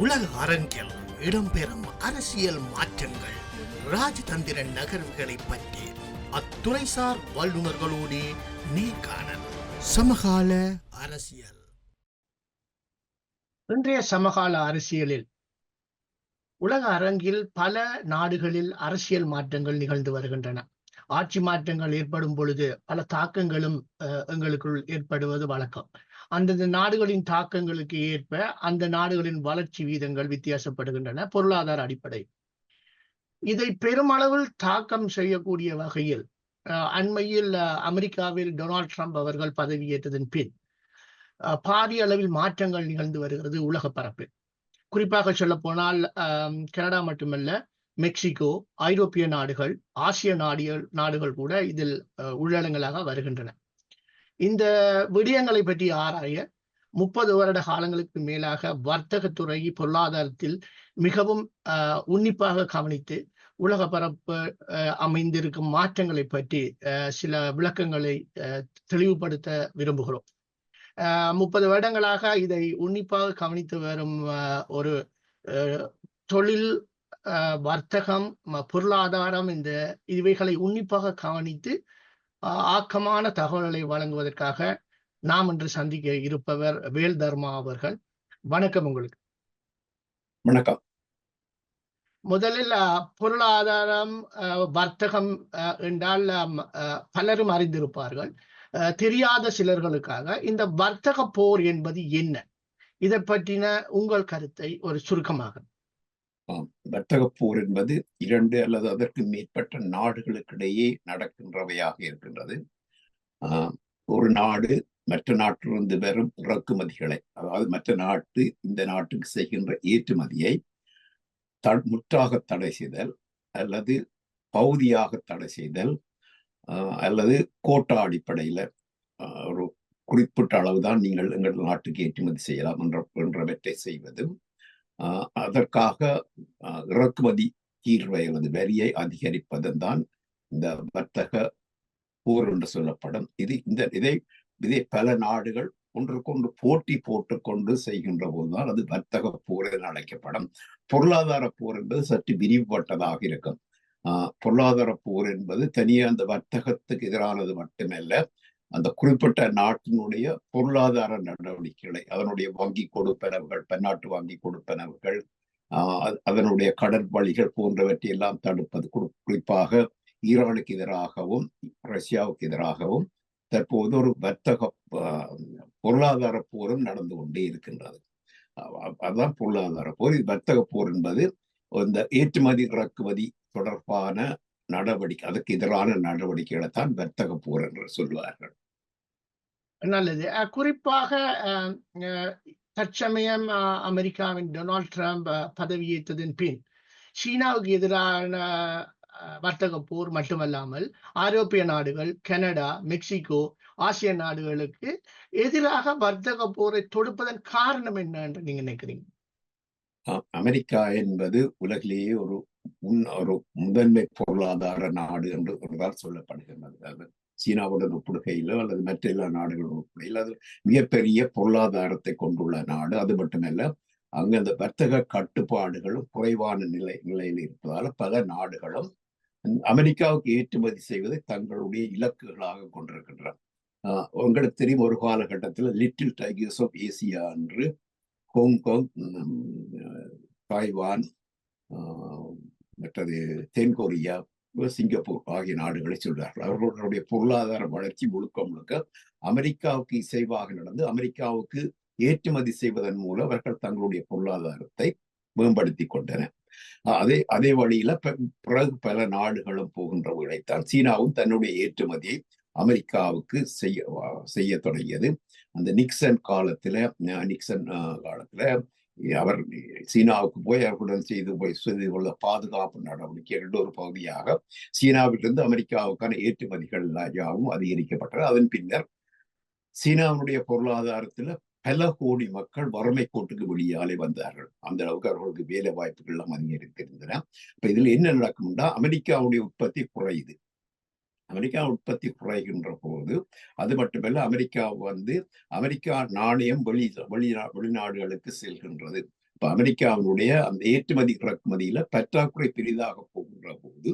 உலக அரங்கில் இடம்பெறும் அரசியல் மாற்றங்கள் ராஜதந்திர நகர்வுகளை பற்றி அத்துறைசார் வல்லுநர்களோடு நேர்காணல் சமகால அரசியல். இன்றைய சமகால அரசியலில் உலக அரங்கில் பல நாடுகளில் அரசியல் மாற்றங்கள் நிகழ்ந்து வருகின்றன. ஆட்சி மாற்றங்கள் ஏற்படும் பொழுது பல தாக்கங்களும் அஹ், எங்களுக்குள் ஏற்படுவது வழக்கம். அந்தந்த நாடுகளின் தாக்கங்களுக்கு ஏற்ப அந்த நாடுகளின் வளர்ச்சி வீதங்கள் வித்தியாசப்படுகின்றன பொருளாதார அடிப்படை. இதை பெருமளவில் தாக்கம் செய்யக்கூடிய வகையில் அஹ், அண்மையில் அஹ், அமெரிக்காவில் டொனால்ட் ட்ரம்ப் அவர்கள் பதவியேற்றதன் பின் அஹ், பாரிய அளவில் மாற்றங்கள் நிகழ்ந்து வருகிறது உலக பரப்பில். குறிப்பாக சொல்ல போனால் கனடா மட்டுமல்ல மெக்சிகோ ஐரோப்பிய நாடுகள் ஆசிய நாடுகள் நாடுகள் கூட இதில் அஹ், உள்ளடங்களாக வருகின்றன. இந்த விடயங்களை பற்றி ஆராய முப்பது வருட காலங்களுக்கு மேலாக வர்த்தகத்துறை பொருளாதாரத்தில் மிகவும் அஹ், உன்னிப்பாக கவனித்து உலக பரப்பு அமைந்திருக்கும் மாற்றங்களை பற்றி அஹ், சில விளக்கங்களை அஹ், தெளிவுபடுத்த விரும்புகிறோம். முப்பது வருடங்களாக இதை உன்னிப்பாக கவனித்து வரும் அஹ், ஒரு அஹ், தொழில் அஹ், வர்த்தகம் பொருளாதாரம் இந்த இவைகளை உன்னிப்பாக கவனித்து ஆக்கமான தகவல்களை வழங்குவதற்காக நாம் இன்று சந்திக்க இருப்பவர் வேல் தர்மா அவர்கள். வணக்கம் உங்களுக்கு. வணக்கம். முதலில் பொருளாதாரம் வர்த்தகம் என்றால் பலரும் அறிந்திருப்பார்கள். தெரியாத சிலர்களுக்காக இந்த வர்த்தக போர் என்பது என்ன? இதை பற்றின உங்கள் கருத்தை ஒரு சுருக்கமாக ஆம். என்பது இரண்டு அல்லது அதற்கு மேற்பட்ட நாடுகளுக்கிடையே நடக்கின்றவையாக இருக்கின்றது ஒரு நாடு மற்ற நாட்டிலிருந்து வரும் இறக்குமதிகளை அதாவது மற்ற நாட்டு இந்த நாட்டுக்கு செய்கின்ற ஏற்றுமதியை த- முற்றாக தடை செய்தல் அல்லது பகுதியாக தடை செய்தல் அல்லது கோட்டா அடிப்படையில் ஒரு குறிப்பிட்ட அளவுதான் நீங்கள் எங்கள் நாட்டுக்கு ஏற்றுமதி செய்யலாம் என்ற என்றவற்றை செய்வதும் அதற்காக இறக்குமதி தீர்வை அல்லது வரியை அதிகரிப்பதும் தான் இந்த வர்த்தக போர் என்று சொல்லப்படும். இது இந்த இதை இதை பல நாடுகள் ஒன்றுக்கொன்று போட்டி போட்டுக்கொண்டு செய்கின்ற போதுதான் அது வர்த்தக போர் என அழைக்கப்படும். பொருளாதார போர் என்பது சற்று விரிவுபட்டதாக இருக்கும். ஆஹ் பொருளாதார போர் என்பது தனியே அந்த வர்த்தகத்துக்கு எதிரானது மட்டுமல்ல அந்த குறிப்பிட்ட நாட்டினுடைய பொருளாதார நடவடிக்கைகளை அதனுடைய வங்கி கொடுப்பனவுகள் பன்னாட்டு வங்கி கொடுப்பனவுகள் ஆஹ் அ- அதனுடைய கடற்பலிகள் போன்றவற்றை எல்லாம் தடுப்பது குறி- குறிப்பாக ஈரானுக்கு எதிராகவும் ரஷ்யாவுக்கு எதிராகவும் தற்போது ஒரு வர்த்தக பொருளாதார போரும் நடந்து கொண்டே இருக்கின்றது. அதுதான் பொருளாதார போர். இது வர்த்தக போர் என்பது இந்த ஏற்றுமதி இறக்குமதி தொடர்பான நடவடிக்கை அதுக்கு எதிரான நடவடிக்கைகளை தான் வர்த்தக போர் என்று சொல்வார்கள் நல்லது. அஹ், குறிப்பாக அஹ், அஹ், தற்சமயம் அஹ், அமெரிக்காவின் டொனால்ட் ட்ரம்ப் பதவியேற்றதன் பின் சீனாவுக்கு எதிரான வர்த்தக போர் மட்டுமல்லாமல் ஐரோப்பிய நாடுகள் கனடா மெக்சிகோ ஆசிய நாடுகளுக்கு எதிராக வர்த்தக போரை தொடுப்பதன் காரணம் என்ன என்று நீங்க நினைக்கிறீங்க? அமெரிக்கா என்பது உலகிலேயே ஒரு முன் ஒரு முதன்மை பொருளாதார நாடு என்று ஒருதால் சொல்லப்படுகின்றது. சீனாவுடன் ஒப்பிடுகையிலோ அல்லது மற்ற எல்லா நாடுகளுடன் ஒப்பிடுகையில் அது மிகப்பெரிய பொருளாதாரத்தை கொண்டுள்ள நாடு. அது மட்டுமல்ல அங்கு அந்த வர்த்தக கட்டுப்பாடுகளும் குறைவான நிலை நிலையில் இருப்பதால் பல நாடுகளும் அமெரிக்காவுக்கு ஏற்றுமதி செய்வதை தங்களுடைய இலக்குகளாக கொண்டிருக்கின்றன. உங்களுக்கு தெரியும் ஒரு காலகட்டத்தில் லிட்டில் டைகர்ஸ் ஆஃப் ஏசியா என்று ஹாங்காங் தாய்வான் ஆஹ், மற்றது தென்கொரியா சிங்கப்பூர் ஆகிய நாடுகளை சொல்றார்கள் அவர்களுடைய பொருளாதார வளர்ச்சி முழுக்க முழுக்க அமெரிக்காவுக்கு இசைவாக நடந்து அமெரிக்காவுக்கு ஏற்றுமதி செய்வதன் மூலம் அவர்கள் தங்களுடைய பொருளாதாரத்தை மேம்படுத்தி கொண்டனர் அஹ் அதே அதே வழியில பிறகு பல நாடுகளும் போகின்ற வழித்தான் சீனாவும் தன்னுடைய ஏற்றுமதியை அமெரிக்காவுக்கு செய்ய செய்ய தொடங்கியது. அந்த நிக்சன் காலத்துல நிக்சன் காலத்துல அவர் சீனாவுக்கு போய் அவர்களுடன் செய்து போய் செய்து கொள்ள பாதுகாப்பு நடவடிக்கைகள் ஒரு பகுதியாக சீனாவிலிருந்து அமெரிக்காவுக்கான ஏற்றுமதிகள் யாவும் அதிகரிக்கப்பட்டது. அதன் பின்னர் சீனாவுடைய பொருளாதாரத்துல பல கோடி மக்கள் வறுமை கோட்டுக்கு வெளியாலே வந்தார்கள். அந்த அளவுக்கு அவர்களுக்கு வேலை வாய்ப்புகள் எல்லாம் அதிகரித்திருந்தன. இப்ப இதுல என்ன நடக்கும்னா அமெரிக்காவுடைய உற்பத்தி குறையுது. அமெரிக்கா உற்பத்தி குறைகின்ற போது அது மட்டுமல்ல அமெரிக்கா வந்து அமெரிக்கா நாணயம் வெளி வெளிநா வெளிநாடுகளுக்கு செல்கின்றது. இப்ப அமெரிக்காவினுடைய அந்த ஏற்றுமதி இறக்குமதியில பற்றாக்குறை பெரிதாக போகின்ற போது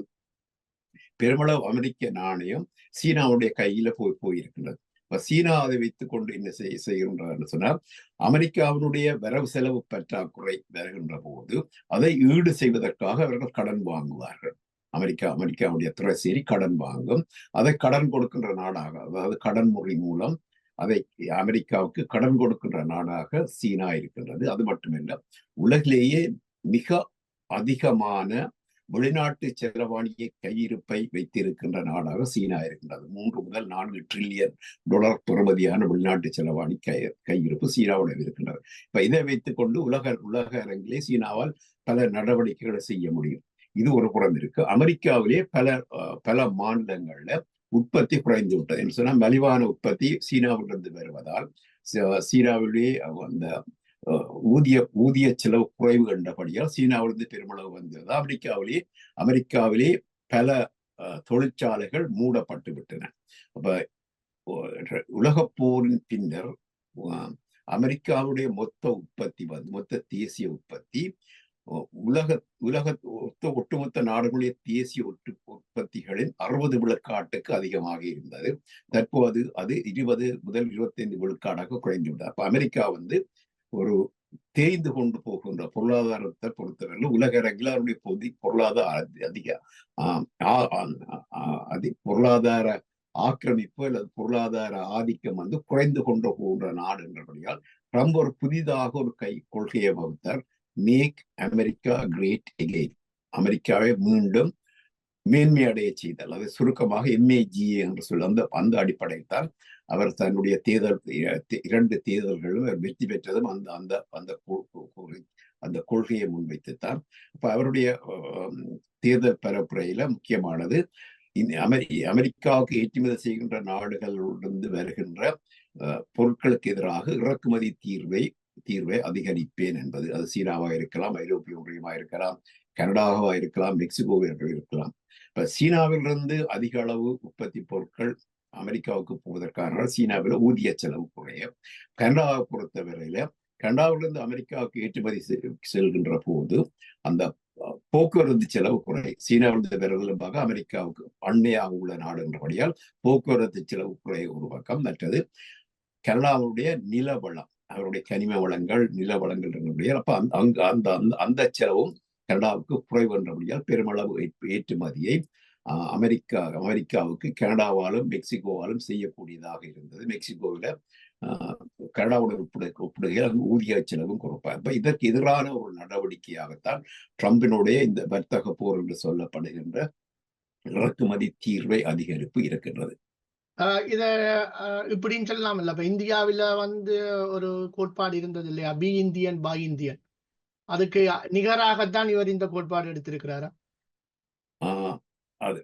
பெருமளவு அமெரிக்க நாணயம் சீனாவுடைய கையில போய் போயிருக்கின்றது. இப்ப சீனா அதை வைத்துக் கொண்டு என்ன செய்ய செய்கின்றார்னு சொன்னால் அமெரிக்காவினுடைய வரவு செலவு பற்றாக்குறை வருகின்ற போது அதை ஈடு செய்வதற்காக அவர்கள் கடன் வாங்குவார்கள். அமெரிக்கா அமெரிக்காவுடைய துறைசேரி கடன் வாங்கும். அதை கடன் கொடுக்கின்ற நாடாக அதாவது கடன் முறை மூலம் அதை அமெரிக்காவுக்கு கடன் கொடுக்கின்ற நாடாக சீனா இருக்கின்றது. அது மட்டுமல்ல உலகிலேயே மிக அதிகமான வெளிநாட்டு செலவாணியை கையிருப்பை வைத்திருக்கின்ற நாடாக சீனா இருக்கின்றது. மூன்று முதல் நான்கு ட்ரில்லியன் டாலர் பெறுமதியான வெளிநாட்டு செலவாணி கை கையிருப்பு சீனாவுடன் இருக்கின்றது. இப்ப இதை வைத்துக்கொண்டு உலக உலக அரங்கிலே சீனாவால் பல நடவடிக்கைகளை செய்ய முடியும். இது ஒரு புறம் இருக்கு அமெரிக்காவிலே பல பல மாநிலங்கள்ல உற்பத்தி குறைந்து விட்டது. என்று சொன்னால் மலிவான உற்பத்தி சீனாவிலிருந்து வருவதால் சீனாவிலே அந்த ஊதிய ஊதிய செலவு குறைவு கண்டபடியால் சீனாவிலிருந்து பெருமளவு வந்தது. அமெரிக்காவிலே அமெரிக்காவிலே பல தொழிற்சாலைகள் மூடப்பட்டு விட்டன. அப்ப உலகப்போரின் பின்னர் அமெரிக்காவுடைய மொத்த உற்பத்தி வந்து மொத்த தேசிய உற்பத்தி உலக உலக ஒட்டுமொத்த நாடுகளுடைய தேசிய ஒட்டு உற்பத்திகளின் அறுபது விழுக்காட்டுக்கு அதிகமாக இருந்தது. தற்போது அது இருபது முதல் இருபத்தைந்து விழுக்காடாக குறைந்து விட்டது. அப்ப அமெரிக்கா வந்து ஒரு தேய்ந்து கொண்டு போகின்ற பொருளாதாரத்தை பொறுத்தவரையில் உலக அரங்கில் பொதி பொருளாதார அதிக அதி பொருளாதார ஆக்கிரமிப்பு அல்லது பொருளாதார ஆதிக்கம் வந்து குறைந்து கொண்டு போகின்ற நாடு என்றபடியால் ட்ரம்ப் ஒரு புதிதாக ஒரு கை கொள்கையை வகுத்தார். மேக் அமெரிக்கா கிரேட் எகெயின் அமெரிக்காவை மீண்டும் மேன்மை அடைய செய்தல். அதை சுருக்கமாக எம்ஏஜிஏ என்று சொல்ல அந்த அந்த அடிப்படையில் தான் அவர் தன்னுடைய தேர்தல் இரண்டு தேர்தல்களும் வெற்றி பெற்றதும் அந்த அந்த அந்த அந்த கொள்கையை முன்வைத்துத்தான். அப்ப அவருடைய தேர்தல் பரப்புரையில முக்கியமானது அமெரி அமெரிக்காவுக்கு ஏற்றுமதி செய்கின்ற நாடுகளிலிருந்து வருகின்ற பொருட்களுக்கு எதிராக இறக்குமதி தீர்வை தீர்வை அதிகரிப்பேன் என்பது. அது சீனாவாக இருக்கலாம் ஐரோப்பிய ஒன்றியமாக இருக்கலாம் கனடாவாக இருக்கலாம் மெக்சிகோவாக இருக்கலாம். இப்ப சீனாவிலிருந்து அதிக அளவு உற்பத்தி பொருட்கள் அமெரிக்காவுக்கு போவதற்கான சீனாவில் ஊதிய செலவு குறைய கனடாவை பொறுத்தவரையில கனடாவிலிருந்து அமெரிக்காவுக்கு ஏற்றுமதி செல்கின்ற போது அந்த போக்குவரத்து செலவு குறை சீனாவிலிருந்து வருவதற்காக அமெரிக்காவுக்கு அண்மையாக உள்ள நாடு என்றபடியால் போக்குவரத்து செலவு குறை ஒரு பக்கம். மற்றது கனடாவுடைய நிலவளம். அவருடைய கனிம வளங்கள் நில வளங்கள் என்றபடியால் அப்ப அங்கு அந்த அந்த அந்த செலவும் கனடாவுக்கு குறைவு என்றபடியால் பெருமளவு ஏற்றுமதியை அமெரிக்கா அமெரிக்காவுக்கு கனடாவாலும் மெக்சிகோவாலும் செய்யக்கூடியதாக இருந்தது. மெக்சிகோவில கனடாவுடன் ஒப்பிடு ஒப்பிடுகையில் ஊதிய செலவும் குறைப்பார் இப்ப இதற்கு எதிரான ஒரு நடவடிக்கையாகத்தான் ட்ரம்பினுடைய இந்த வர்த்தக போர் என்று சொல்லப்படுகின்ற இறக்குமதி தீர்வை அதிகரிப்பு இருக்கின்றது. இத இப்படின்னு சொல்லலாம் இல்ல இப்ப இந்தியாவில வந்து ஒரு கோட்பாடு இருந்தது இல்லையா? Be Indian buy Indian. அதுக்கு நிகராகத்தான் இவர் இந்த கோட்பாடு எடுத்திருக்கிறாரா? அது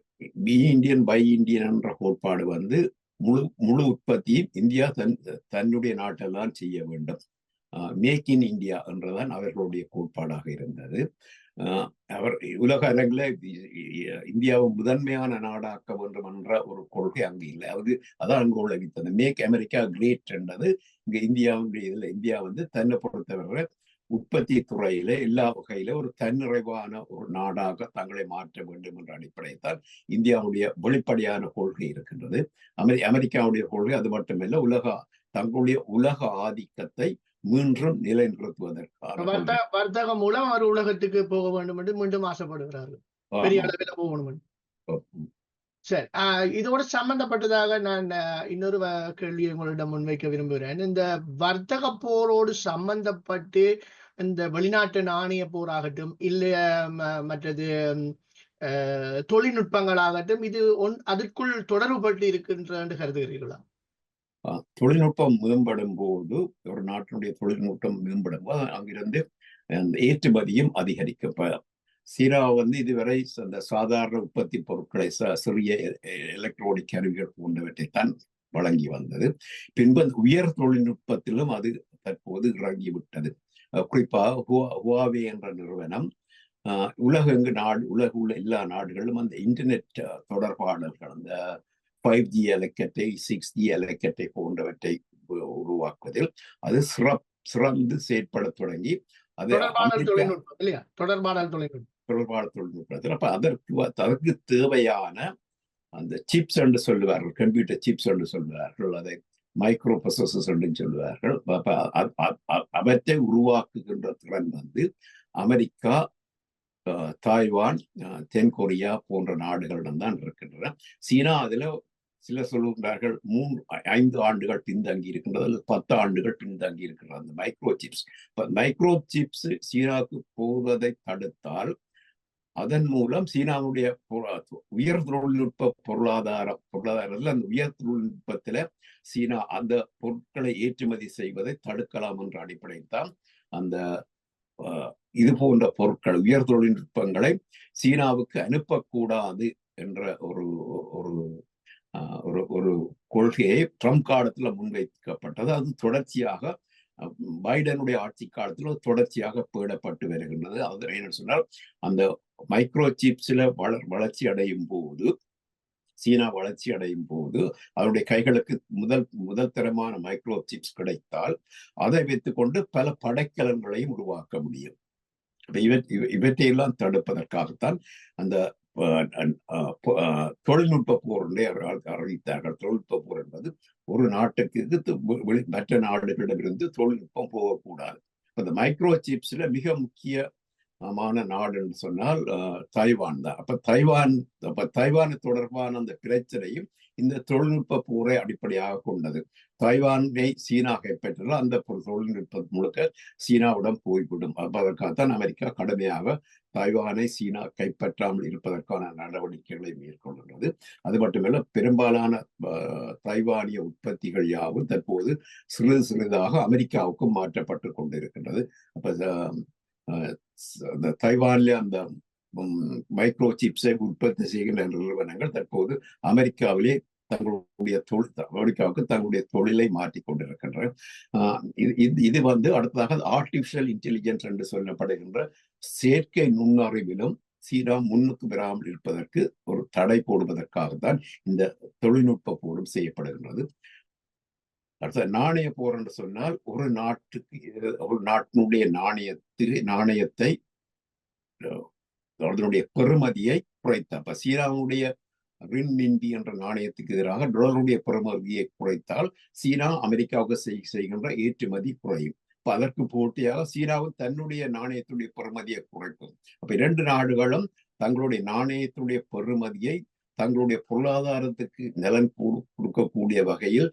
பி இந்தியன் பை இந்தியன் என்ற கோட்பாடு வந்து முழு முழு உற்பத்தியும் இந்தியா தன் தன்னுடைய நாட்டில்தான் செய்ய வேண்டும். மேக் இன் இந்தியா என்றுதான் அவர்களுடைய கோட்பாடாக இருந்தது. அவர் உலக அரங்கில் இந்தியாவை முதன்மையான நாடாக்க வேண்டும் என்ற ஒரு கொள்கை அங்கு இல்லை. அது அதான் அங்கு உலகித்தது மேக் அமெரிக்கா கிரேட் என்றது. இங்க இந்தியாவுடைய இதுல இந்தியா வந்து தன்னை பொறுத்தவரை உற்பத்தி துறையில எல்லா வகையில ஒரு தன்னிறைவான ஒரு நாடாக தங்களை மாற்ற வேண்டும் என்ற அடிப்படையில் தான் இந்தியாவுடைய வெளிப்படையான கொள்கை இருக்கின்றது. அமெரி அமெரிக்காவுடைய கொள்கை அது மட்டுமல்ல உலக தங்களுடைய உலக ஆதிக்கத்தை மீண்டும் நிலைநிறுத்துவதற்கான வர்த்தகம் மூலம் அவர் உலகத்துக்கு போக வேண்டும் என்று மீண்டும் ஆசைப்படுகிறார்கள். பெரிய அளவில் போகணும் சரி. இதோட சம்பந்தப்பட்டதாக நான் இன்னொரு கேள்வி உங்களிடம் முன்வைக்க விரும்புகிறேன். இந்த வர்த்தக போரோடு சம்பந்தப்பட்டு இந்த வெளிநாட்டு நாணய போராகட்டும் இல்ல மற்றது தொழில்நுட்பங்களாகட்டும் இது ஒன் அதற்குள் தொடர்புபட்டு இருக்கின்ற என்று கருதுகிறீர்களா? தொழில்நுட்பம் மேம்படும் போது ஒரு நாட்டினுடைய தொழில்நுட்பம் மேம்படும் போது அங்கிருந்து அந்த ஏற்றுமதியும் அதிகரிக்கும் சீனா வந்து இதுவரை அந்த சாதாரண உற்பத்தி பொருட்களை சிறிய எலக்ட்ரானிக் கருவிகள் போன்றவற்றை தான் வழங்கி வந்தது. பின்பு உயர் தொழில்நுட்பத்திலும் அது தற்போது இறங்கிவிட்டது. குறிப்பாக ஹுவாவே என்ற நிறுவனம் உலகெங்கு நாடு உலக உள்ள எல்லா நாடுகளிலும் அந்த இன்டர்நெட் தொடர்பாளர்கள் அந்த ஃபைவ் ஜி அலைக்கட்டை சிக்ஸ் ஜி அலைக்கட்டை போன்றவற்றை உருவாக்குவதில் அது சிறப் சிறந்து செயற்பட தொடங்கி அது தொடர்பாடல் தொழில்நுட்பம் தொடர்பாடல் தொழில்நுட்பத்தில் அப்ப அதற்கு அதற்கு தேவையான அந்த சிப்ஸ் என்று சொல்லுவார்கள் கம்ப்யூட்டர் சிப்ஸ் என்று சொல்லுவார்கள் அதை மைக்ரோ ப்ரொசஸர்ஸ் என்று சொல்லுவார்கள் அவற்றை உருவாக்குகின்ற திறன் வந்து அமெரிக்கா தாய்வான் அஹ், தென் கொரியா போன்ற நாடுகளிடம் தான் இருக்கின்றன. சீனா அதுல சிலர் சொல்லுகிறார்கள் மூன்று ஐந்து ஆண்டுகள் பின்தங்கி இருக்கின்றது அல்லது பத்து ஆண்டுகள் பின்தங்கி இருக்கின்றது. அந்த மைக்ரோ சிப்ஸ் மைக்ரோ சிப்ஸ் சீனாவுக்கு போவதை தடுத்தால் அதன் மூலம் சீனாவுடைய பொருளா- உயர் தொழில்நுட்ப பொருளாதார பொருளாதாரத்தில் அந்த உயர் தொழில்நுட்பத்துல சீனா அந்த பொருட்களை ஏற்றுமதி செய்வதை தடுக்கலாம் என்ற அடிப்படையில் தான் அந்த இது போன்ற பொருட்கள் உயர் தொழில்நுட்பங்களை சீனாவுக்கு அனுப்பக்கூடாது என்ற ஒரு ஒரு ஒரு ஒரு கொள்கையை ட்ரம்ப் காலத்துல முன்வைக்கப்பட்டது. அது தொடர்ச்சியாக பைடனுடைய ஆட்சி காலத்தில் தொடர்ச்சியாக பேடப்பட்டு வருகின்றது. அது என்ன சொன்னால் அந்த மைக்ரோ சிப்ஸ்ல வளர் வளர்ச்சி அடையும் போது சீனா வளர்ச்சி அடையும் போது அவருடைய கைகளுக்கு முதல் முதல் தரமான மைக்ரோ சிப்ஸ் கிடைத்தால் அதை வைத்துக்கொண்டு பல படைக்கலன்களையும் உருவாக்க முடியும். இப்ப இவற்றையெல்லாம் தடுப்பதற்காகத்தான் அந்த தொழில்நுட்ப போர் என்றே அறிவித்தார்கள் தொழில்நுட்ப போர் என்பது ஒரு நாட்டுக்கு எதிர்த்து மற்ற நாடுகளிடமிருந்து தொழில்நுட்பம் போகக்கூடாது. இந்த மைக்ரோ சிப்ஸ்ல மிக முக்கியமான நாடு என்று சொன்னால் தைவான் தான். அப்ப தைவான் அப்ப தைவான் தொடர்பான அந்த பிரச்சனையும் இந்த தொழில்நுட்ப போரை அடிப்படையாக கொண்டது. தைவானை சீனா கைப்பற்றால் அந்த தொழில்நுட்பம் முழுக்க சீனாவிடம் போய்விடும். அதற்காகத்தான் அமெரிக்கா கடுமையாக தாய்வானை சீனா கைப்பற்றாமல் இருப்பதற்கான நடவடிக்கைகளை மேற்கொள்கிறது அது மட்டுமல்ல பெரும்பாலான அஹ், தைவானிய உற்பத்திகள் யாவும் தற்போது சிறிது சிறிதாக அமெரிக்காவுக்கும் மாற்றப்பட்டு கொண்டிருக்கின்றது. அப்ப அந்த தைவான்ல அந்த மைக்ரோ சிப்ஸை உற்பத்தி செய்கின்ற நிறுவனங்கள் தற்போது அமெரிக்காவிலே தங்களுடைய தொழில் அமெரிக்காவுக்கு தங்களுடைய தொழிலை மாற்றிக் கொண்டிருக்கின்றன. ஆஹ் இது- இது- இது வந்து அடுத்ததாக ஆர்டிபிஷியல் இன்டெலிஜென்ஸ் என்று சொல்லப்படுகின்ற செயற்கை நுண்ணறிவிலும் சீனா முன்னுக்கு பெறாமல் இருப்பதற்கு ஒரு தடை போடுவதற்காகத்தான் இந்த தொழில்நுட்ப போரும் செய்யப்படுகின்றது. அடுத்த நாணய போர் என்று சொன்னால் ஒரு நாட்டுக்கு ஒரு நாட்டினுடைய நாணயத்தில் நாணயத்தை அஹ், பெருமதியை பெறுமதியை குறைத்த அப்ப சீனாவுடைய என்ற நாணயத்துக்கு எதிராக டாலருடைய பெருமதியை குறைத்தால் சீனா அமெரிக்காவுக்கு செய்- செய்கின்ற ஏற்றுமதி குறையும். அப்ப அதற்கு போட்டியாக சீனாவும் தன்னுடைய நாணயத்துடைய பெருமதியை குறைக்கும். அப்ப இரண்டு நாடுகளும் தங்களுடைய நாணயத்துடைய பெறுமதியை தங்களுடைய பொருளாதாரத்துக்கு நலன் கொடுக்கக்கூடிய வகையில்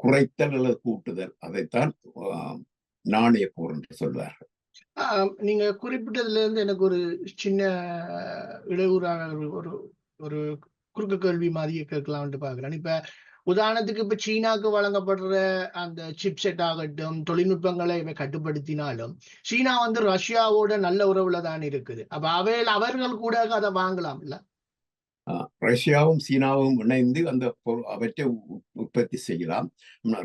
குறைத்தல் அல்லது கூட்டுதல். அதைத்தான் ஆஹ், நாணய போர் என்று சொல்வார்கள். நீங்க குறிப்பிட்டதுல இருந்து எனக்கு ஒரு சின்ன இடையூறாக ஒரு ஒரு ஒரு குறுக்கு கேள்வி மாதிரியே கேட்கலாம்னு பாக்குறேன் இப்ப உதாரணத்துக்கு இப்ப சீனாக்கு வழங்கப்படுற அந்த சிப்செட் ஆகட்டும் தொழில்நுட்பங்களை இவை கட்டுப்படுத்தினாலும் சீனா வந்து ரஷ்யாவோட நல்ல உறவுல தான் இருக்குது. அப்ப அவையில் அவர்கள் கூட அதை வாங்கலாம் இல்லை? ரஷ்யாவும் சீனாவும் இணைந்து அந்த அவற்றை உற்பத்தி செய்யலாம்.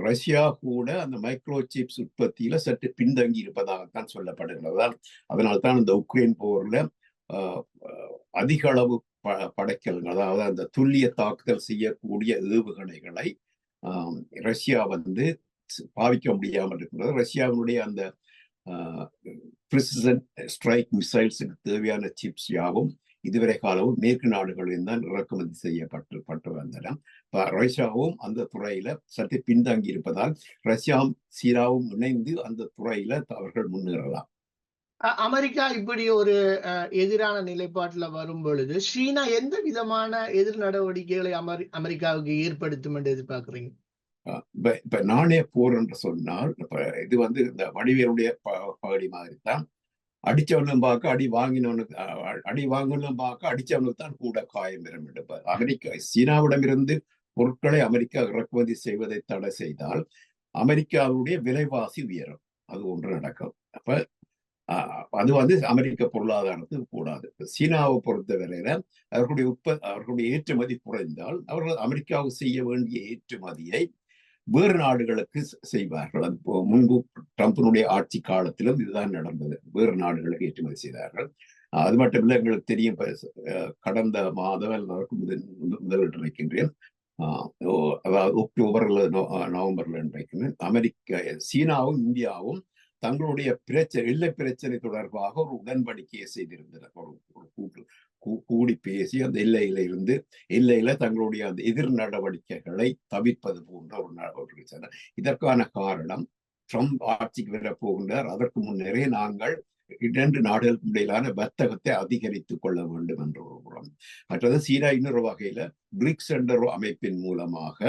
ரஷ்யா கூட அந்த மைக்ரோ சிப்ஸ் உற்பத்தியில சற்று பின்தங்கி இருப்பதாகத்தான் சொல்லப்படுகிறதா அதனால தான் இந்த உக்ரைன் போர்ல அதிக அளவு ப- படைக்கல்கள் அதாவது அந்த துல்லிய தாக்குதல் செய்யக்கூடிய ஏவுகணைகளை ரஷ்யா வந்து பாவிக்க முடியாமல் இருக்கிறது. ரஷ்யாவினுடைய அந்த பிரிசிசன் ஸ்ட்ரைக் மிசைல்ஸுக்கு தேவையான சிப்ஸ் யாவும் இதுவரை காலமும் மேற்கு நாடுகளில் தான் இறக்குமதி செய்யப்பட்டு பட்டு வந்தன. ரஷ்யாவும் அந்த துறையில சற்று பின்தங்கி இருப்பதால் ரஷ்யாவும் சீனாவும் இணைந்து அந்த துறையில அவர்கள் முன்னேறலாம். அமெரிக்கா இப்படி ஒரு எதிரான நிலைப்பாட்டுல வரும் பொழுது சீனா எந்த விதமான எதிர் நடவடிக்கைகளை அமெரி அமெரிக்காவுக்கு ஏற்படுத்தும் என்று எதிர்பார்க்கிறீங்க? இப்ப இப்ப நாணய போர் என்று சொன்னால் இப்ப இது வந்து இந்த வடிவேலுடைய பகுதி மாதிரி தான் அடிச்சவனும் பார்க்க அடி வாங்கினவனுக்கு அடி வாங்கினும் பார்க்க அடிச்சவனுக்கு தான் கூட காயம் பெறும் என்று. அமெரிக்கா சீனாவிடமிருந்து பொருட்களை அமெரிக்கா இறக்குமதி செய்வதை தடை செய்தால் அமெரிக்காவுடைய விலைவாசி உயரும் அது ஒன்று நடக்கும் அப்ப அது வந்து அமெரிக்க பொருளாதாரத்துக்கு கூடாது சீனாவை பொறுத்த வரையில அவர்களுடைய உற்ப அவர்களுடைய ஏற்றுமதி குறைந்தால் அவர்கள் அமெரிக்காவுக்கு செய்ய வேண்டிய ஏற்றுமதியை வேறு நாடுகளுக்கு செய்வார்கள். அது முன்பு ட்ரம்பினுடைய ஆட்சி காலத்திலும் இதுதான் நடந்தது. வேறு நாடுகளுக்கு ஏற்றுமதி செய்தார்கள். அது மட்டும் எங்களுக்கு தெரியும் கடந்த மாதம் அல்லது அதற்கு முதல் முதல் நினைக்கின்றேன் ஆஹ் ஓ- அதாவது அக்டோபர்ல நவம்பர்ல நினைக்கிறேன் அமெரிக்கா சீனாவும் இந்தியாவும் தங்களுடைய பிரச்சனை எல்லை பிரச்சனை தொடர்பாக ஒரு உடன்படிக்கையை செய்திருந்தனர். ஒரு கூட்டு கூடி பேசி அந்த எல்லையில இருந்து எல்லையில தங்களுடைய அந்த எதிர் நடவடிக்கைகளை தவிர்ப்பது போன்ற ஒரு ஒரு இதற்கான காரணம் ட்ரம்ப் ஆட்சிக்கு வரப்போகின்றார். அதற்கு முன்னரே நாங்கள் இரண்டு நாடுகளுக்கு இடையிலான வர்த்தகத்தை அதிகரித்துக் கொள்ள வேண்டும் என்ற ஒரு புறம். மற்றது சீனா இன்னொரு வகையில பிரிக்ஸ் என்ற அமைப்பின் மூலமாக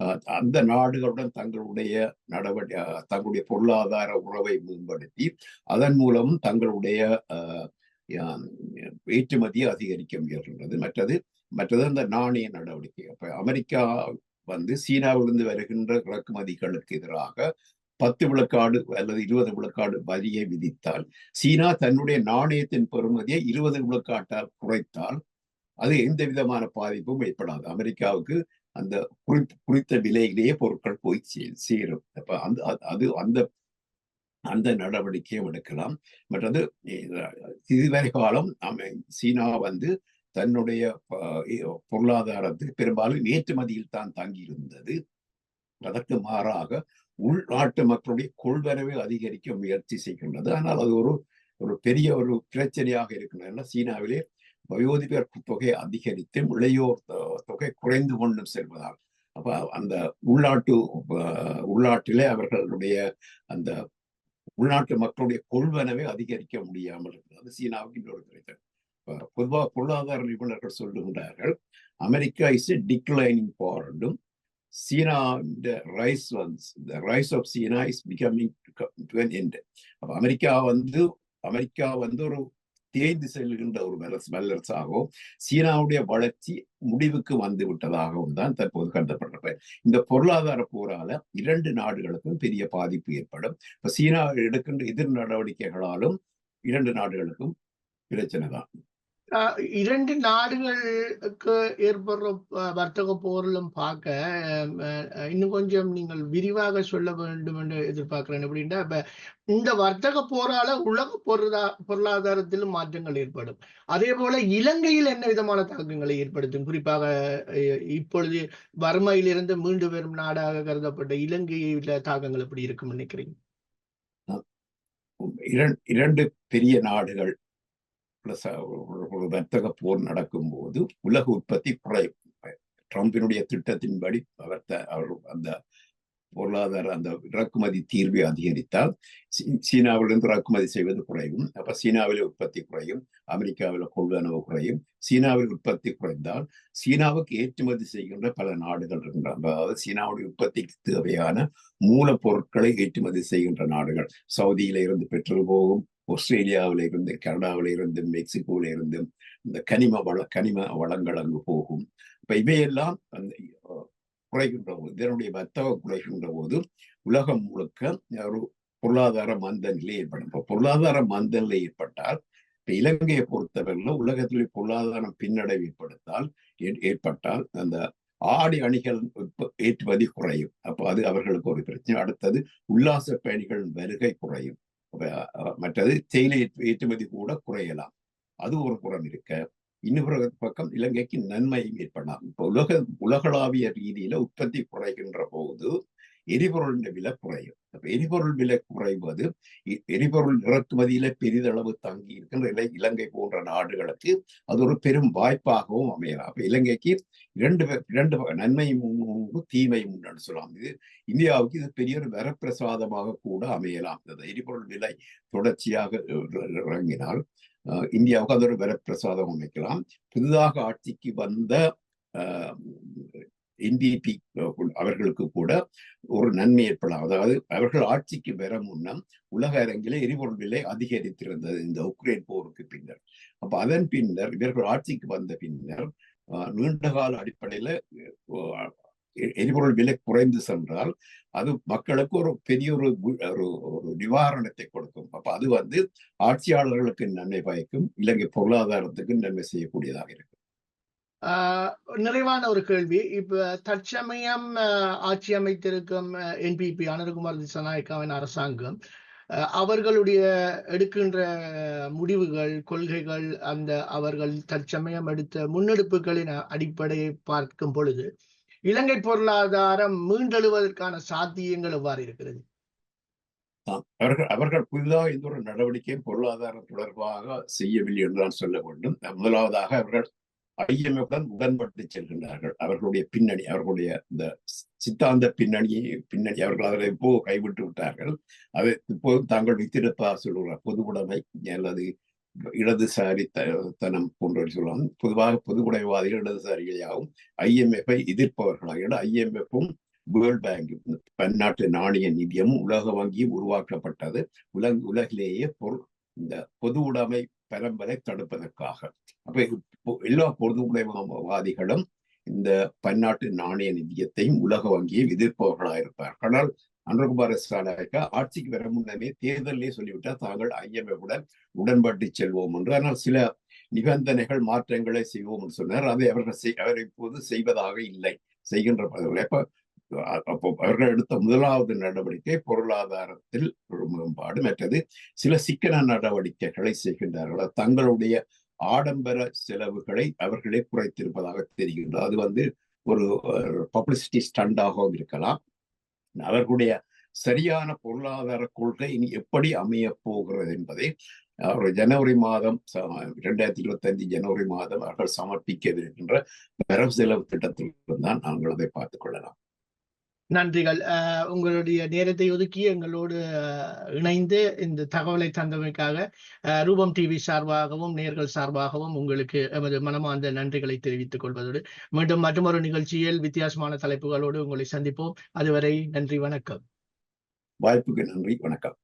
அஹ், அந்த நாடுகளுடன் தங்களுடைய நடவடிக்கை தங்களுடைய பொருளாதார உறவை மேம்படுத்தி அதன் மூலம் தங்களுடைய அஹ், ஏற்றுமதியை அதிகரிக்க முயல்கின்றது மற்றது மற்றது அந்த நாணய நடவடிக்கை. அப்ப அமெரிக்கா வந்து சீனாவிலிருந்து வருகின்ற இறக்குமதிகளுக்கு எதிராக பத்து விழுக்காடு அல்லது இருபது விழுக்காடு வரியை விதித்தால் சீனா தன்னுடைய நாணயத்தின் பெறுமதியை இருபது விழுக்காட்டால் குறைத்தால் அது எந்த விதமான பாதிப்பும் ஏற்படாது. அமெரிக்காவுக்கு அந்த குறி- குறித்த விலையிலேயே பொருட்கள் போய் சே- சேரும். அப்ப அந்த அது அந்த அந்த நடவடிக்கையும் எடுக்கலாம். மற்றது இதுவரை காலம் சீனா வந்து தன்னுடைய பொருளாதாரத்தை பெரும்பாலும் ஏற்றுமதியில் தான் தங்கியிருந்தது. அதற்கு மாறாக உள்நாட்டு மக்களுடைய கொள்வனவை அதிகரிக்க முயற்சி செய்கின்றது. ஆனால் அது ஒரு ஒரு பெரிய ஒரு பிரச்சனையாக இருக்கின்றன சீனாவிலே வயோதிபர் தொகை அதிகரித்து இளையோர் தொகை குறைந்து கொண்டும் செல்வதால். அப்ப அந்த உள்நாட்டு உள்நாட்டிலே அவர்களுடைய அந்த உள்நாட்டு மக்களுடைய கொள்வனவே அதிகரிக்க முடியாமல் இருக்கிறது. அது சீனாவுக்கு இன்னொரு பிரச்சனை பொதுவாக பொருளாதார நிபுணர்கள் சொல்லுகிறார்கள் அமெரிக்கா இஸ் டிக்ளைனிங் ஃபார்வர்டும் சீனா இந்த ரைஸ் வந்து இந்த rise of China is becoming to an America வந்து அமெரிக்கா வந்து ஒரு தேய்ந்து செல்கின்ற ஒரு வல்லரசு வல்லரசாகவும் சீனாவுடைய வளர்ச்சி முடிவுக்கு வந்து விட்டதாகவும் தான் தற்போது கருதப்படுறது இந்த பொருளாதார போரால இரண்டு நாடுகளுக்கும் பெரிய பாதிப்பு ஏற்படும். இப்ப சீனா எடுக்கின்ற எதிர் நடவடிக்கைகளாலும் இரண்டு நாடுகளுக்கும் பிரச்சனை தான். இரண்டு நாடுகளுக்கு ஏற்படுற வர்த்தக போரிலும் பார்க்க இன்னும் கொஞ்சம் நீங்கள் விரிவாக சொல்ல வேண்டும் என்று எதிர்பார்க்கிறேன். அப்படின்னா இப்ப இந்த வர்த்தக போரால உலக பொருளா பொருளாதாரத்திலும் மாற்றங்கள் ஏற்படும். அதே போல இலங்கையில் என்ன விதமான தாக்கங்களை ஏற்படுத்தும்? குறிப்பாக இப்பொழுது வறுமையிலிருந்து மீண்டு வரும் நாடாக கருதப்பட்ட இலங்கையில தாக்கங்கள் எப்படி இருக்கும் நினைக்கிறீங்க? இரண்டு பெரிய நாடுகள் ஒரு- வர்த்தக போர் நடக்கும்போது உலக உற்பத்தி குறையும். ட்ரம்பினுடைய திட்டத்தின்படி அவர் அவர் அந்த பொருளாதார அந்த இறக்குமதி தீர்வை அதிகரித்தால் சீ- சீனாவிலிருந்து இறக்குமதி செய்வது குறையும். அப்ப சீனாவில் உற்பத்தி குறையும். அமெரிக்காவில் கொள்வனவு குறையும். சீனாவில் உற்பத்தி குறைந்தால் சீனாவுக்கு ஏற்றுமதி செய்கின்ற பல நாடுகள் இருக்கின்றன அதாவது சீனாவுடைய உற்பத்திக்கு தேவையான மூலப்பொருட்களை ஏற்றுமதி செய்கின்ற நாடுகள். சவுதியில இருந்து பெட்ரோல் போகும் ஆஸ்திரேலியாவிலிருந்து இருந்து கனடாவில இருந்து இருந்து இந்த கனிம வள கனிம வளங்கள் அங்கு போகும். இப்ப இவையெல்லாம் அந்த குறைகின்ற போது இதனுடைய வர்த்தகம் குறைகின்ற போது உலகம் முழுக்க ஒரு பொருளாதார மந்த நிலை ஏற்படும். இப்போ பொருளாதார மந்த நிலை ஏற்பட்டால் இப்ப இலங்கையை பொறுத்தவரையில் உலகத்தில் பொருளாதாரம் பின்னடைவு ஏற்படுத்தால் ஏ- ஏற்பட்டால் அந்த ஆடி அணிகள் ஏற்றுமதி குறையும். அப்போ அது அவர்களுக்கு ஒரு பிரச்சனை. அடுத்தது உல்லாச பயணிகள் வருகை குறையும். மற்றது தேயிலை ஏற்று- ஏற்றுமதி கூட குறையலாம். அது ஒரு புறம் இருக்க. இன்னொரு பக்கம் இலங்கைக்கு நன்மையும் ஏற்படலாம். இப்ப உலக உலகளாவிய ரீதியில உற்பத்தி குறைகின்ற போது எரிபொருளின் விலை குறையும். அப்ப எரிபொருள் விலை குறைவது எரிபொருள் இறக்குமதியில பெரிதளவு தங்கி இருக்கின்ற இலை இலங்கை போன்ற நாடுகளுக்கு அது ஒரு பெரும் வாய்ப்பாகவும் அமையலாம். அப்ப இலங்கைக்கு இரண்டு இரண்டு நன்மையும் உண்டு, தீமையும் உண்டு சொல்லலாம். இது இந்தியாவுக்கு இது பெரிய ஒரு வரப்பிரசாதமாக கூட அமையலாம். இந்த எரிபொருள் விலை தொடர்ச்சியாக இறங்கினால் இந்தியாவுக்கு அது ஒரு வரப்பிரசாதம் அமைக்கலாம். புதிதாக ஆட்சிக்கு வந்த என்டிபி அவர்களுக்கு கூட ஒரு நன்மை ஏற்படலாம். அதாவது அவர்கள் ஆட்சிக்கு வர முன்னம் உலக அரங்கிலே எரிபொருள் விலை அதிகரித்திருந்தது இந்த உக்ரைன் போருக்கு பின்னர். அப்ப அதன் பின்னர் இவர்கள் ஆட்சிக்கு வந்த பின்னர் அஹ், நீண்ட கால அடிப்படையில எரிபொருள் விலை குறைந்து சென்றால் அது மக்களுக்கு ஒரு பெரிய ஒரு ஒரு நிவாரணத்தை கொடுக்கும். அப்ப அது வந்து ஆட்சியாளர்களுக்கு நன்மை பயக்கும் இலங்கை பொருளாதாரத்துக்கு நன்மை செய்யக்கூடியதாக இருக்கும். நிறைவான ஒரு கேள்வி. இப்ப தற்சமயம் ஆஹ், ஆட்சி அமைத்திருக்கும் என்பிபி அனந்தகுமார் திசநாயக்காவின் அரசாங்கம் அவர்களுடைய எடுக்கின்ற முடிவுகள் கொள்கைகள் அந்த அவர்கள் தற்சமயம் எடுத்த முன்னெடுப்புகளின் அடிப்படையை பார்க்கும் பொழுது இலங்கை பொருளாதாரம் மீண்டெழுவதற்கான சாத்தியங்கள் எவ்வாறு இருக்கிறது? அவர்கள் அவர்கள் புதிதாக எந்த ஒரு நடவடிக்கையும் பொருளாதாரம் தொடர்பாக செய்யவில்லை என்றுதான் சொல்ல வேண்டும். முதலாவதாக அவர்கள் ஐஎம்எஃப்டன் உடன்பட்டு செல்கின்றார்கள். அவர்களுடைய பின்னணி அவர்களுடைய இந்த சித்தாந்த பின்னணியை பின்னணி அவர்கள் அதை இப்போ கைவிட்டு விட்டார்கள் அவை இப்போது தாங்கள் வைத்திருப்பதாக சொல்லுகிறார் பொதுவுடைமை அல்லது இடதுசாரி தனம் போன்றவை சொல்லலாம் பொதுவாக பொதுவுடைமைவாதிகள் இடதுசாரிகளாகவும் ஐஎம்எஃப்ஐ எதிர்ப்பவர்களாக ஐஎம்எஃப்பும் வேர்ல்ட் பேங்க் பன்னாட்டு நாணய நிதியமும் உலக வங்கியும் உருவாக்கப்பட்டது. உலக உலகிலேயே பொருள் இந்த பொது உடைமை பரம்பரை தடுப்பதற்காக. அப்ப எல்லா பொது உடைமைவாதிகளும் இந்த பன்னாட்டு நாணய நிதியத்தையும் உலக வங்கியை எதிர்ப்பவர்களாக இருப்பார்கள் ஆனால் ஆட்சிக்கு வர முன்னமே தேர்தலே சொல்லிவிட்டால் தாங்கள் ஐஎம்எஃப் உடன் உடன்பட்டு செல்வோம் என்று. ஆனால் சில நிபந்தனைகள் மாற்றங்களை செய்வோம் என்று சொன்னார். அதை அவர்கள் செய்- அவர் இப்போது செய்வதாக இல்லை செய்கின்ற பதில்கள் அப்போ அவர்கள் எடுத்த முதலாவது நடவடிக்கை பொருளாதாரத்தில் மேம்பாடு மற்றது சில சிக்கன நடவடிக்கைகளை செய்கின்றார்கள். தங்களுடைய ஆடம்பர செலவுகளை அவர்களே குறைத்திருப்பதாக தெரிகின்றது. அது வந்து ஒரு பப்ளிசிட்டி ஸ்டண்டாகவும் இருக்கலாம். அவர்களுடைய சரியான பொருளாதார கொள்கை இனி எப்படி அமைய போகிறது என்பதை அவர்கள் ஜனவரி மாதம் இரண்டாயிரத்தி இருபத்தி அஞ்சு ஜனவரி மாதம் அவர்கள் சமர்ப்பிக்கவிருக்கின்ற வரவு செலவு திட்டத்தில் தான் நாங்கள் அதை பார்த்துக் கொள்ளலாம். நன்றிகள். அஹ், உங்களுடைய நேரத்தை ஒதுக்கி எங்களோடு இணைந்து இந்த தகவலை தந்தமைக்காக அஹ், ரூபம் டிவி சார்பாகவும் நேர்கள் சார்பாகவும் உங்களுக்கு எமது மனமார்ந்த நன்றிகளை தெரிவித்துக் கொள்வதோடு மீண்டும் மற்றொரு நிகழ்ச்சியில் வித்தியாசமான தலைப்புகளோடு உங்களை சந்திப்போம். அதுவரை நன்றி வணக்கம். வாய்ப்புக்கு நன்றி வணக்கம்.